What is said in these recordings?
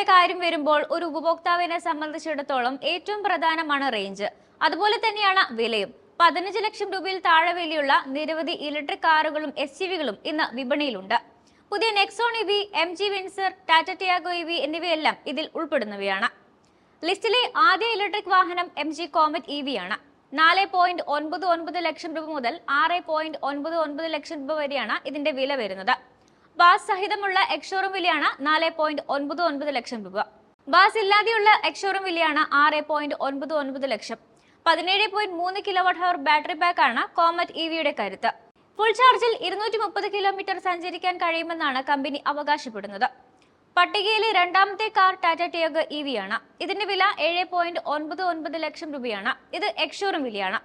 ബാറ്ററിയുടെ കാര്യം വരുമ്പോൾ ഒരു ഉപഭോക്താവിനെ സംബന്ധിച്ചിടത്തോളം ഏറ്റവും പ്രധാനമാണ് റേഞ്ച്. അതുപോലെ തന്നെയാണ് വിലയും. പതിനഞ്ച് ലക്ഷം രൂപയിൽ താഴെ വിലയുള്ള നിരവധി ഇലക്ട്രിക് കാറുകളും എസ് യുവികളും ഇന്ന് വിപണിയിലുണ്ട്. പുതിയ Nexon E V M G Windsor Tata Tiago E V എന്നിവയെല്ലാം ഇതിൽ ഉൾപ്പെടുന്നവയാണ്. ലിസ്റ്റിലെ ആദ്യ ഇലക്ട്രിക് വാഹനം M G Comet E V ആണ് നാല് പോയിന്റ് ഒൻപത് ഒൻപത് ലക്ഷം രൂപ മുതൽ ആറ് പോയിന്റ് ഒൻപത് ഒൻപത് ലക്ഷം രൂപ വരെയാണ് ഇതിന്റെ വില വരുന്നത്. ബാസ് സഹിതമുള്ള എക്സോറും വിലയാണ് നാല് പോയിന്റ് ഒൻപത് ഒൻപത് ലക്ഷം രൂപ. ബാസ് ഇല്ലാതെയുള്ള എക്സോറും വിലയാണ് ആറ് പോയിന്റ് ഒൻപത് ഒൻപത് ലക്ഷം. പതിനേഴ് പോയിന്റ് മൂന്ന് കിലോവാട്ട് ഹവർ ബാറ്ററി പാക്കാണ് കോമറ്റ് ഇ വിയുടെ കരുത്ത്. ഫുൾ ചാർജിൽ ഇരുന്നൂറ്റി മുപ്പത് കിലോമീറ്റർ സഞ്ചരിക്കാൻ കഴിയുമെന്നാണ് കമ്പനി അവകാശപ്പെടുന്നത്. പട്ടികയിലെ രണ്ടാമത്തെ car Tata Tiago E V ആണ് ഇതിന്റെ വില ഏഴ് പോയിന്റ് ഒൻപത് ഒൻപത് ലക്ഷം രൂപയാണ്. ഇത് എക്സ്ഷോറും വിലയാണ്.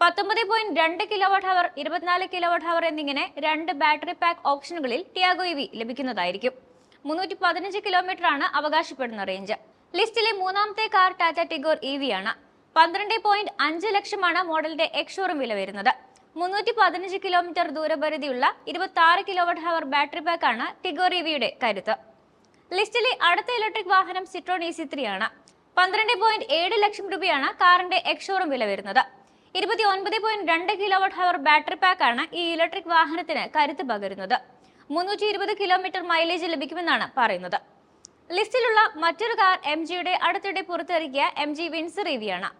പത്തൊമ്പത് പോയിന്റ് രണ്ട് കിലോ വാട്ട് ഹവർ ഇരുപത്തിനാല് കിലോ വാട്ട് ഹവർ എന്നിങ്ങനെ രണ്ട് ബാറ്ററി പാക്ക് ഓപ്ഷനുകളിൽ ടിയാഗോ ഇവി ലഭിക്കുന്നതായിരിക്കും. മുന്നൂറ്റി പതിനഞ്ച് കിലോമീറ്റർ ആണ് അവകാശപ്പെടുന്ന റേഞ്ച് ലിസ്റ്റിലെ മൂന്നാമത്തെ car Tata Tigor E V ആണ്. പന്ത്രണ്ട് പോയിന്റ് അഞ്ച് ലക്ഷമാണ് മോഡലിന്റെ എക്സ്ഷോറും വില വരുന്നത്. മുന്നൂറ്റി പതിനഞ്ച് കിലോമീറ്റർ ദൂരപരിധിയുള്ള ഇരുപത്തി ആറ് കിലോ വാട്ട് ഹവർ ബാറ്ററി പാക്കാണ് ടിഗോർ ഇ വിയുടെ കരുത്ത്. ലിസ്റ്റിലെ അടുത്ത ഇലക്ട്രിക് വാഹനം സിട്രോൺ ഇ സി ത്രീ ആണ്. പന്ത്രണ്ട് പോയിന്റ് ഏഴ് ലക്ഷം രൂപയാണ് കാറിന്റെ എക്സ്ഷോറും വില വരുന്നത്. ഇരുപത്തി ഒൻപത് പോയിന്റ് രണ്ട് കിലോ വാട്ട് ഹവർ ബാറ്ററി പാക്കാണ് ഈ ഇലക്ട്രിക് വാഹനത്തിന് കരുത്ത് പകരുന്നത്. മുന്നൂറ്റി ഇരുപത് കിലോമീറ്റർ മൈലേജ് ലഭിക്കുമെന്നാണ് പറയുന്നത്. ലിസ്റ്റിലുള്ള മറ്റൊരു കാർ എം ജിയുടെ അടുത്തിടെ പുറത്തിറക്കിയ എം ജി വിൻസർ ആണ്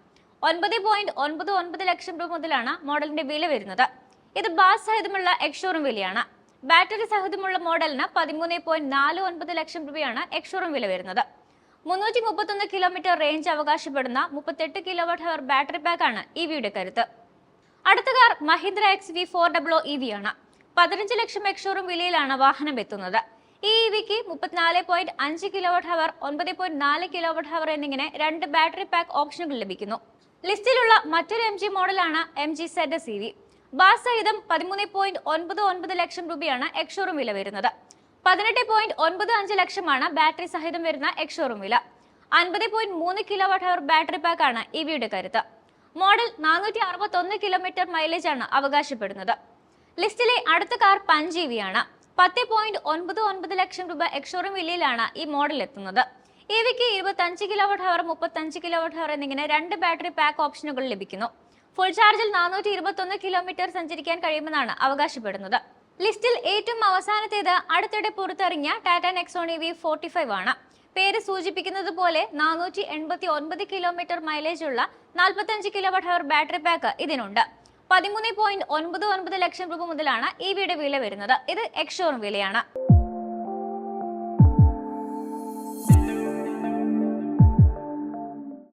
ഒൻപത് പോയിന്റ് ഒൻപത് ഒൻപത് ലക്ഷം രൂപ മുതലാണ് മോഡലിന്റെ വില വരുന്നത്. ഇത് ബാസ് സഹിതമുള്ള എക്സ്ഷോറും വിലയാണ്. ബാറ്ററി സഹിതമുള്ള മോഡലിന് പതിമൂന്ന് പോയിന്റ് നാല് ഒൻപത് ലക്ഷം രൂപയാണ് എക്സ്ഷോറും വില വരുന്നത്. മുന്നൂറ്റി മുപ്പത്തൊന്ന് കിലോമീറ്റർ റേഞ്ച് അവകാശപ്പെടുന്ന മുപ്പത്തെട്ട് കിലോവാട്ട് ഹവർ ബാറ്ററി പാക്കാണ് വിയുടെ കരുത്ത്. അടുത്ത car Mahindra X V four W E V ആണ്. പതിനഞ്ച് ലക്ഷം എക്ഷോറും വിലയിലാണ് വാഹനം എത്തുന്നത്. ഈ ഇ വിക്ക് മുപ്പത്തിനാല് പോയിന്റ് അഞ്ച് കിലോവാട്ട് ഹവർ ഒൻപത് പോയിന്റ് നാല് കിലോവാട്ട് ഹവർ എന്നിങ്ങനെ രണ്ട് ബാറ്ററി പാക്ക് ഓപ്ഷനുകൾ ലഭിക്കുന്നു. ലിസ്റ്റിലുള്ള മറ്റൊരു എം ജി മോഡലാണ് M G Z C V BaaS സഹിതം പതിമൂന്ന് പോയിന്റ് ഒൻപത് ഒൻപത് ലക്ഷം രൂപയാണ് എക്ഷോറും വില വരുന്നത്. പതിനെട്ട് പോയിന്റ് ഒൻപത് അഞ്ച് ലക്ഷമാണ് ബാറ്ററി സഹിതം വരുന്ന എക്സ്ഷോറും വില. അൻപത് പോയിന്റ് മൂന്ന് കിലോ വാട്ട് ഹവർ ബാറ്ററി പാക്കാണ് ഇ വിയുടെ കരുത്ത്. മോഡൽ നാനൂറ്റി അറുപത്തൊന്ന് കിലോമീറ്റർ മൈലേജ് ആണ് അവകാശപ്പെടുന്നത്. ലിസ്റ്റിലെ അടുത്ത കാർ ആണ് പത്ത് പോയിന്റ് ഒൻപത് ഒൻപത് ലക്ഷം രൂപ എക്സ്ഷോറും വിലയിലാണ് ഈ മോഡൽ എത്തുന്നത്. ഇവയ്ക്ക് ഇരുപത്തി അഞ്ച് കിലോ വാട്ട് ഹവർ മുപ്പത്തഞ്ച് കിലോ വാട്ട് ഹവർ എന്നിങ്ങനെ രണ്ട് ബാറ്ററി പാക്ക് ഓപ്ഷനുകൾ ലഭിക്കുന്നു. ഫുൾ ചാർജിൽ നാനൂറ്റി ഇരുപത്തൊന്ന് കിലോമീറ്റർ സഞ്ചരിക്കാൻ കഴിയുമെന്നാണ് അവകാശപ്പെടുന്നത്. ലിസ്റ്റിൽ ഏറ്റവും അവസാനത്തേത് അടുത്തിടെ പുറത്തിറങ്ങിയ Tata Nexon E V forty five ആണ്. പേര് സൂചിപ്പിക്കുന്നത് പോലെ നാനൂറ്റി എൺപത്തി ഒൻപത് കിലോമീറ്റർ മൈലേജ് ഉള്ള നാൽപ്പത്തഞ്ച് kilo watt hour battery pack ഇതിനുണ്ട്. പതിമൂന്ന് പോയിന്റ് ഒൻപത് ഒൻപത് ലക്ഷം രൂപ മുതലാണ് ഈ വിയുടെ വില വരുന്നത്. ഇത് എക്സോറും വിലയാണ്.